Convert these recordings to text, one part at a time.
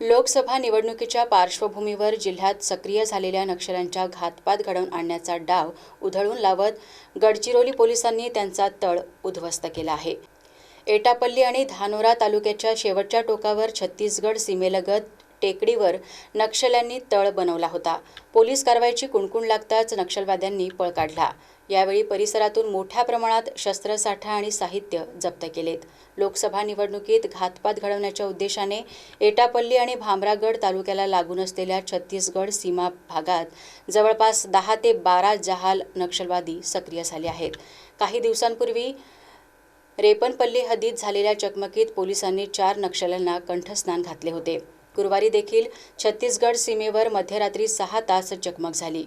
लोकसभा निवडणुकीच्या पार्श्वभूमीवर जिल्ह्यात सक्रिय झालेल्या नक्षल्यांच्या घातपात घडवून आणण्याचा डाव उधळून लावत गडचिरोली पोलिसांनी त्यांचा तळ उद्ध्वस्त केला आहे. एटापल्ली आणि धानोरा तालुक्याच्या शेवटच्या टोकावर छत्तीसगड सीमेलगत टेकडीवर नक्षल्यांनी तळ बनवला होता. पोलीस कारवाईची कुणकुण लागताच नक्षलवाद्यांनी पळ काढला. यावेळी परिसरातून मोठ्या प्रमाणात शस्त्रसाठा आणि साहित्य जप्त केलेत. लोकसभा निवडणुकीत घातपात घडवण्याच्या उद्देशाने एटापल्ली आणि भामरागड तालुक्याला लागून असलेल्या छत्तीसगड सीमा भागात जवळपास दहा ते बारा जहाल नक्षलवादी सक्रिय झाले आहेत. काही दिवसांपूर्वी रेपनपल्ली हद्दीत झालेल्या चकमकीत पोलिसांनी चार नक्षल्यांना कंठस्नान घातले होते. गुरुवारी देखील छत्तीसगड सीमेवर मध्यरात्री सहा तास चकमक झाली.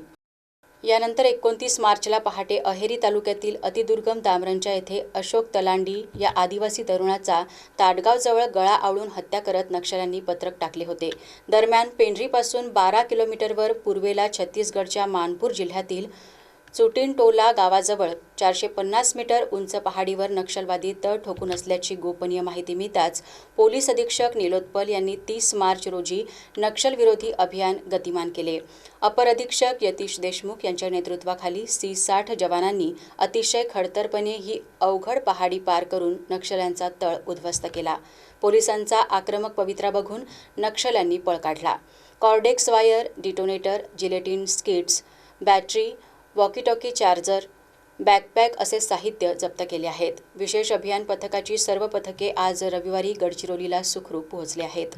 यानंतर एकोणतीस मार्चला पहाटे अहेरी तालुक्यातील अतिदुर्गम दामरंच्या येथे अशोक तलांडी या आदिवासी तरुणाचा ताडगावजवळ गळा आवळून हत्या करत नक्षल्यांनी पत्रक टाकले होते. दरम्यान पेंढरीपासून बारा किलोमीटरवर पूर्वेला छत्तीसगडच्या मानपूर जिल्ह्यातील चुटिनटोला गावाजवळ चारशे पन्नास मीटर उंच पहाडीवर नक्षलवादी तळ ठोकून असल्याची गोपनीय माहिती मिळताच पोलीस अधीक्षक निलोत्पल यांनी तीस मार्च रोजी नक्षलविरोधी अभियान गतिमान केले. अपर अधीक्षक यतीश देशमुख यांच्या नेतृत्वाखाली सी साठ जवानांनी अतिशय खडतरपणे ही अवघड पहाडी पार करून नक्षल्यांचा तळ उद्ध्वस्त केला. पोलिसांचा आक्रमक पवित्रा बघून नक्षल्यांनी पळ काढला. Cordex wire detonator gelatin sticks battery walkie talkie charger backpack असे साहित्य जप्त केले आहेत. विशेष अभियान पथकाची सर्व पथके आज रविवारी गडचिरोलीला सुखरूप पोहोचली आहेत.